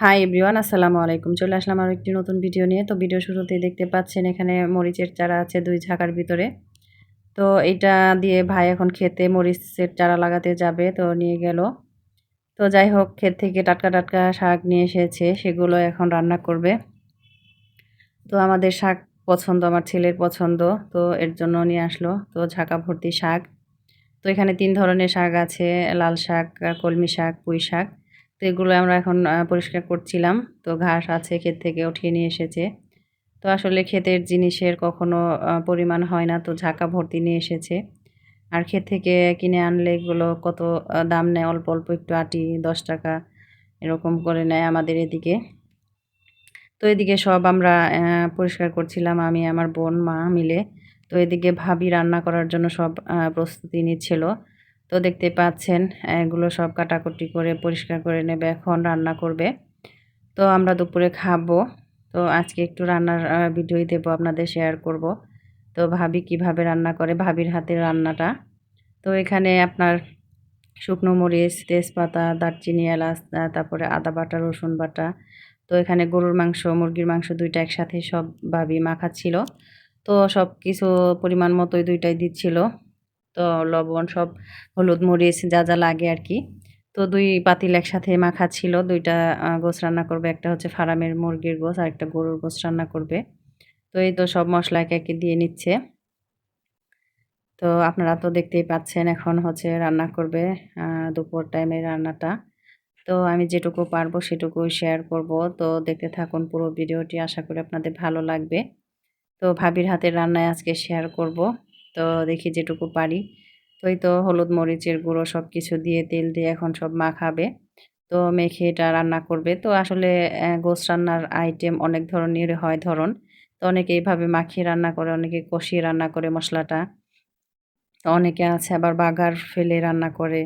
Hi everyone আসসালামু আলাইকুম। চলে আসলাম আরও একটি নতুন ভিডিও নিয়ে। তো ভিডিও শুরুতেই দেখতে পাচ্ছেন এখানে মরিচের চারা আছে দুই ঝাঁকার ভিতরে। তো এটা দিয়ে ভাই এখন খেতে মরিচের চারা লাগাতে যাবে, তো নিয়ে গেল। তো যাই হোক, ক্ষেত থেকে টাটকা টাটকা শাক নিয়ে এসেছে, সেগুলো এখন রান্না করবে। তো আমাদের শাক পছন্দ, আমার ছেলের পছন্দ, তো এর জন্য নিয়ে আসলো। তো ঝাঁকা ভর্তি শাক। তো এখানে তিন ধরনের শাক আছে, লাল শাক, কলমি শাক, পুঁই শাক। তো এগুলো আমরা এখন পরিষ্কার করছিলাম। তো ঘাস আছে, ক্ষেত থেকে উঠিয়ে নিয়ে এসেছে। তো আসলে ক্ষেতের জিনিসের কখনো পরিমাণ হয় না। তো ঝাঁকা ভর্তি নিয়ে এসেছে। আর ক্ষেত থেকে কিনে আনলে এগুলো কত দাম নেয়? অল্প অল্প একটু আটি, দশ টাকা এরকম করে নেয় আমাদের এদিকে। তো এদিকে সব আমরা পরিষ্কার করছিলাম। আমি, আমার বোন, মা মিলে। তো এদিকে ভাবি রান্না করার জন্য সব প্রস্তুতি নিচ্ছিল। তো দেখতে পাচ্ছেন, এগুলো সব কাটাকুটি করে পরিষ্কার করে নেবে, এখন রান্না করবে। তো আমরা দুপুরে খাব। তো আজকে একটু রান্নার ভিডিওই দেবো, আপনাদের শেয়ার করব। তো ভাবি কীভাবে রান্না করে, ভাবির হাতের রান্নাটা। তো এখানে আপনার শুকনো মরিচ, তেজপাতা, দারচিনি, এলাচ তারপরে আদা বাটা, রসুন বাটা। তো এখানে গরুর মাংস, মুরগির মাংস দুইটা একসাথে সব ভাবি মাখাচ্ছিল। তো সব কিছু পরিমাণ মতোই দুইটাই দিচ্ছিল। তো লবণ সব হলুদ মরিচ যা যা লাগে আর কি। তো দুই পাতিল একসাথে মাখা ছিল, দুইটা গোছ রান্না করবে, একটা হচ্ছে ফার্মের মুরগির গোছ আর একটা গরুর গোছ রান্না করবে। তো এই তো সব মশলা একে একে দিয়ে নিচ্ছে। তো আপনারা তো দেখতেই পাচ্ছেন এখন হচ্ছে রান্না করবে দুপুর টাইমে রান্নাটা। তো আমি যেটুকু পারব সেটুকু শেয়ার করব। তো দেখতে থাকুন পুরো ভিডিওটি, আশা করি আপনাদের ভালো লাগবে। তো ভাবির হাতের রান্নায় আজকে শেয়ার করব। তো দেখি যেটুকু পারি। তো এই তো হলুদ মরিচের গুঁড়ো সব কিছু দিয়ে তেল দিয়ে এখন সব মাখাবে। তো মেখে এটা রান্না করবে। তো আসলে গোস রান্নার আইটেম অনেক ধরনের হয় ধরন। তো অনেকে এইভাবে মাখিয়ে রান্না করে, অনেকে কষিয়ে রান্না করে মশলাটা। তো অনেকে আছে আবার বাগার ফেলে রান্না করে।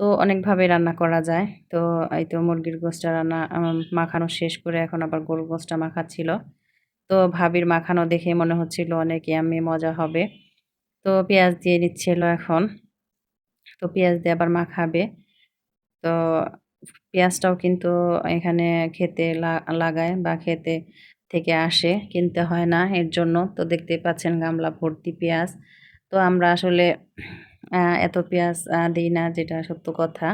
তো অনেকভাবে রান্না করা যায়। তো এই তো মুরগির গোসটা রান্না মাখানো শেষ করে এখন আবার গরুর গোসটা মাখাচ্ছিল। তো ভাবির মাখানো দেখে মনে হচ্ছিল অনেক আমি মজা হবে। তো পেঁয়াজ দিয়ে নিচ্ছিল এখন। তো পেঁয়াজ দিয়ে আবার মাখাবে তো পেঁয়াজটাও কিন্তু এখানে খেতে লাগায় বা খেতে থেকে আসে, কিনতে হয় না এর জন্য। তো দেখতে পাচ্ছেন গামলা ভর্তি পেঁয়াজ। তো আমরা আসলে এত পেঁয়াজ দিই না যেটা সত্য কথা।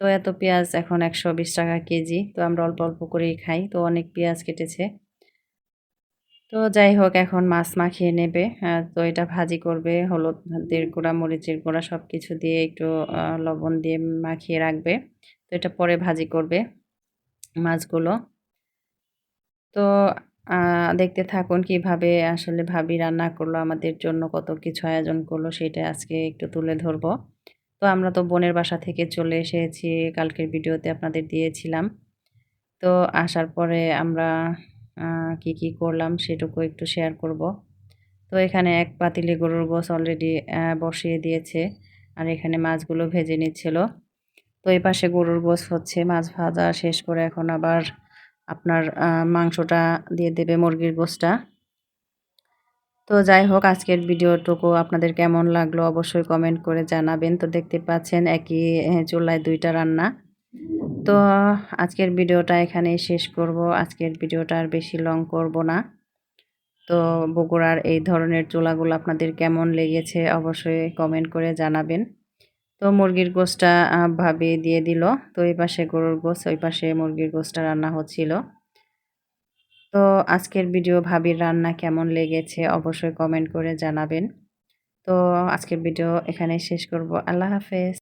তো এত পেঁয়াজ এখন একশো বিশ টাকা কেজি। তো আমরা অল্প অল্প করেই খাই। তো অনেক পেঁয়াজ কেটেছে। তো যাই হোক, এখন মাছ মাখিয়ে নেবে। তো এটা ভাজি করবে হলুদের গুঁড়া, মরিচের গুঁড়া সব কিছু দিয়ে একটু লবণ দিয়ে মাখিয়ে রাখবে। তো এটা পরে ভাজি করবে মাছগুলো। তো দেখতে থাকুন কীভাবে আসলে ভাবি রান্না করল, আমাদের জন্য কত কিছু আয়োজন করল, সেটা আজকে একটু তুলে ধরবো। তো আমরা তো বোনের বাসা থেকে চলে এসেছি, কালকের ভিডিওতে আপনাদের দিয়েছিলাম। তো আসার পরে আমরা কি কি করলাম সেটুকু একটু শেয়ার করব। তো এখানে এক পাতিলে গরুর গোস অলরেডি বসিয়ে দিয়েছে আর এখানে মাছগুলো ভেজে নিচ্ছিল। তো এই পাশে গরুর গোস হচ্ছে, মাছ ভাজা শেষ করে এখন আবার আপনার মাংসটা দিয়ে দেবে মুরগির গোসটা তো যাই হোক, আজকের ভিডিওটুকু আপনাদের কেমন লাগল অবশ্যই কমেন্ট করে জানাবেন। তো দেখতে পাচ্ছেন একই চুলায় দুইটা রান্না। তো আজকের ভিডিওটা এখানেই শেষ করব। আজকের ভিডিওটা আর বেশি লং করব না। তো বগুড়ার এই ধরনের চুলাগুলো আপনাদের কেমন লেগেছে অবশ্যই কমেন্ট করে জানাবেন। তো মুরগির গোসটা ভাবে দিয়ে দিল। তো এই পাশে গরুর গোস ওই পাশে মুরগির গোসটা রান্না হচ্ছিল। তো আজকের ভিডিও ভাবির রান্না কেমন লেগেছে অবশ্যই কমেন্ট করে জানাবেন। তো আজকের ভিডিও এখানে শেষ করব। আল্লাহ হাফেজ।